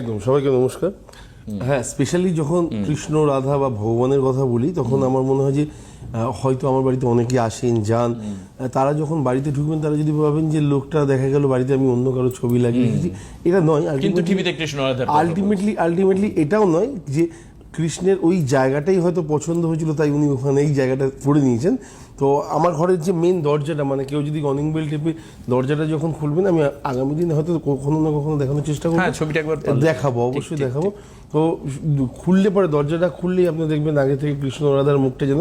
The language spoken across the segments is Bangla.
একদম সবাইকে নমস্কার। হ্যাঁ স্পেশালি যখন কৃষ্ণ রাধা বা ভগবানের কথা বলি তখন আমার মনে হয় যে হয়তো আমার বাড়িতে অনেকে আসেন যান। তারা যখন বাড়িতে ঢুকবেন তারা যদি ভাবেন যে লোকটা দেখা গেল বাড়িতে আমি অন্য কারও ছবি লাগিয়ে এটা নয়। কিন্তু টিভিতে কৃষ্ণ রাধা আলটিমেটলি আলটিমেটলি এটাও নয় যে কৃষ্ণের ওই জায়গাটাই হয়তো পছন্দ হয়েছিল তাই উনি ওখানে এই জায়গাটা করে নিয়েছেন। তো আমার ঘরের যে মেন দরজাটা মানে কেউ যদি গনিং বেল টেপে দরজাটা যখন খুলবেন আমি আগামী দিনে হয়তো কখনো না কখনো দেখানোর চেষ্টা করব। হ্যাঁ, ছবিটা একবার দেখাবো অবশ্যই দেখাবো। তো খুললে পরে দরজাটা খুললেই আপনি দেখবেন আগে থেকে কৃষ্ণ রাধার মুখটা যেন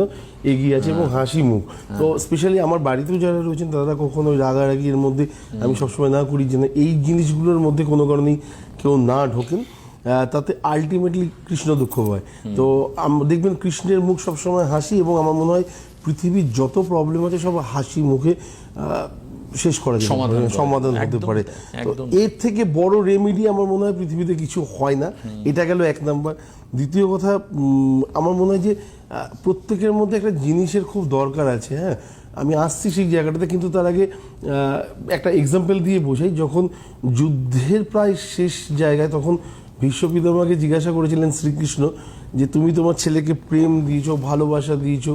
এগিয়ে আছে এবং হাসি মুখ। তো স্পেশালি আমার বাড়িতেও যারা রয়েছেন তারা কখনো ওই রাগারাগি এর মধ্যে আমি সবসময় না করি যেন এই জিনিসগুলোর মধ্যে কোনো কারণেই কেউ না ঢোকেন। তাতে আলটিমেটলি কৃষ্ণ দুঃখ হয়। তো আম- দেখবেন কৃষ্ণের মুখ সবসময় হাসি এবং আমার মনে হয় পৃথিবীর যত প্রবলেম আছে সব হাসি মুখে শেষ করা যায়। সমাধান হতে পারে। তো এর থেকে বড় রেমেডি আমার মনে হয় পৃথিবীতে কিছু হয় না। এটা গেল এক নাম্বার। দ্বিতীয় কথা আমার মনে হয় যে প্রত্যেকের মধ্যে একটা জিনিসের খুব দরকার আছে হ্যাঁ? আমি আসছি সেই জায়গাটাতে কিন্তু তার আগে একটা এক্সাম্পল দিয়ে বোঝাই। যখন যুদ্ধের প্রায় শেষ জায়গায় তখন ভীষ্ম জিজ্ঞাসা করেছিলেন শ্রীকৃষ্ণ যে তুমি তোমার ছেলেকে প্রেম দিয়েছ, ভালোবাসা দিয়েছ,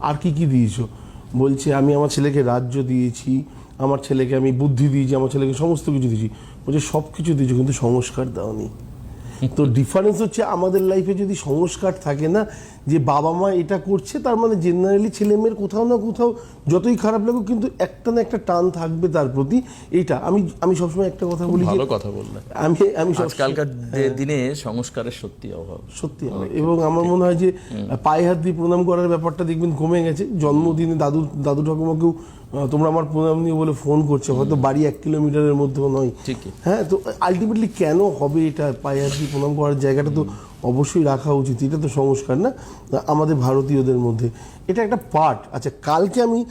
আর কি কি দিয়েছ? বলছে, আমি আমার ছেলেকে রাজ্য দিয়েছি, আমার ছেলেকে আমি বুদ্ধি দিয়েছি, আমার ছেলেকে সমস্ত কিছু দিয়েছি। বলছে সব কিছু দিয়েছ, কিন্তু সংস্কার দাওনি। তো ডিফারেন্স হচ্ছে আমাদের লাইফে যদি সংস্কার থাকে না যে বাবা মা এটা করছে তার মানে জেনারেলি ছেলে মেয়ের কোথাও না কোথাও যতই খারাপ লাগুক কিন্তু একটা না একটা টান থাকবে তার প্রতি। এইটা আমি আমি সবসময় একটা কথা বলি ভালো কথা বললেন। আমি আমি আজকালকার দিনে সংস্কারের সত্যি অভাব। সত্যি এবং আমার মনে হয় যে পায়ে হাত দিয়ে প্রণাম করার ব্যাপারটা দেখবেন কমে গেছে। জন্মদিনে দাদু দাদু ঠাকুমাকেও তোমরা আমার প্রণাম নিয়ে বলে ফোন করছ হয়তো বাড়ি এক কিলোমিটারের মধ্যেও নয়। ঠিকই। হ্যাঁ তো আলটিমেটলি কেন হবে এটা পায়ে আর কি প্রণাম করার জায়গাটা তো অবশ্যই রাখা উচিত এটা তো সংস্কার না? আমাদের ভারতীয়দের মধ্যে। এটা একটা পার্ট আচ্ছা কালকে আমি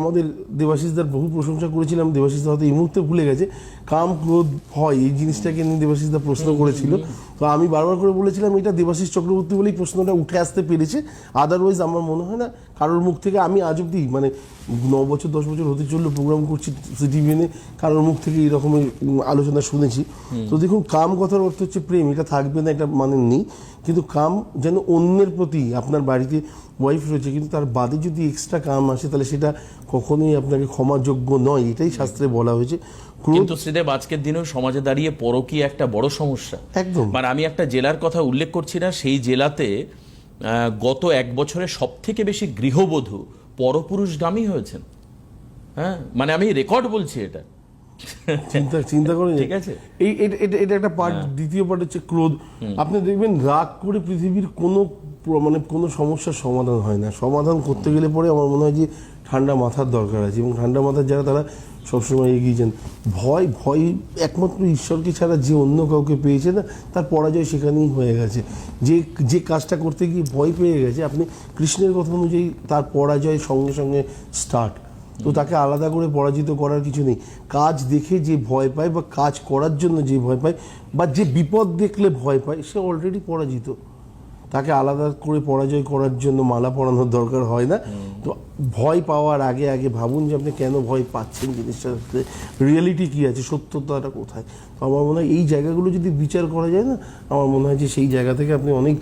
আমাদের দেবাশিসদার বহু প্রশংসা করেছিলাম। দেবাশিসদা হয়তো এই মুহূর্তে ভুলে গেছে। কাম ক্রোধ হয় এই জিনিসটাকে নিয়ে দেবাশিসদা প্রশ্ন করেছিল। তো আমি বারবার করে বলেছিলাম, এটা দেবাশিস চক্রবর্তী বলেই প্রশ্নটা উঠে আসতে পেরেছে। আদারওয়াইজ আমার মনে হয় না, কারোর মুখ থেকে আমি আজ অব্দি মানে ন বছর, দশ বছর হতে চলল প্রোগ্রাম করছি সিটিভিএনে কারোর মুখ থেকে এই রকমের আলোচনা শুনেছি। তো দেখুন, কাম কথার অর্থ হচ্ছে প্রেম, এটা থাকবে না, এটা মানে নেই। কিন্তু কাম যেন অন্যের প্রতি, আপনার বাড়িতে ওয়াইফ রয়েছে কিন্তু তার বাদে যদি এক্সট্রা কাম আসে তাহলে সেটা কখনোই আপনাকে ক্ষমাযোগ্য নয় এটাই শাস্ত্রে বলা হয়েছে। কিন্তু শ্রীদেব আজকের দিনেও সমাজে দাঁড়িয়ে পরকীয়া একটা বড় সমস্যা। একদম। মানে আমি একটা জেলার কথা উল্লেখ করছি না সেই জেলাতে গত এক বছরে সব থেকে বেশি গৃহবধূ পরপুরুষগামী হয়েছেন। হ্যাঁ? মানে আমি রেকর্ড বলছি এটা। চিন্তা চিন্তা করে ঠিক আছে। এই এটা- এটা একটা পার্ট দ্বিতীয় পার্ট হচ্ছে ক্রোধ। আপনি দেখবেন রাগ করে পৃথিবীর কোনো মানে কোনো সমস্যার সমাধান হয় না। সমাধান করতে গেলে পরে আমার মনে হয় যে ঠান্ডা মাথার দরকার আছে এবং ঠান্ডা মাথার যারা তারা সবসময় এগিয়ে যান। ভয় ভয় একমাত্র ঈশ্বরকে ছাড়া যে অন্য কাউকে পেয়েছে না, তার পরাজয় সেখানেই হয়ে গেছে। যে যে কাজটা করতে গিয়ে ভয় পেয়ে গেছে, আপনি কৃষ্ণের কথা অনুযায়ী তার পরাজয় সঙ্গে সঙ্গে স্টার্ট তো তাকে আলাদা করে পরাজিত করার কিছু নেই। কাজ দেখে যে ভয় পায় বা কাজ করার জন্য যে ভয় পায় বা যে বিপদ দেখলে ভয় পায়, সে অলরেডি পরাজিত। তাকে আলাদা করে পরাজয় করার জন্য মালা পরানোর দরকার হয় না। তো ভয় পাওয়ার আগে আগে ভাবুন যে আপনি কেন ভয় পাচ্ছেন জিনিসটাতে রিয়েলিটি কী আছে? সত্যতাটা কোথায়? তো আমার মনে হয় এই জায়গাগুলো যদি বিচার করা যায় না, আমার মনে হয় যে সেই জায়গা থেকে আপনি অনেক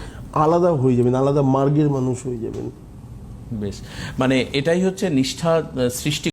আলাদা হয়ে যাবেন, আলাদা মার্গের মানুষ হয়ে যাবেন। বেশ। মানে এটাই হচ্ছে নিষ্ঠা সৃষ্টি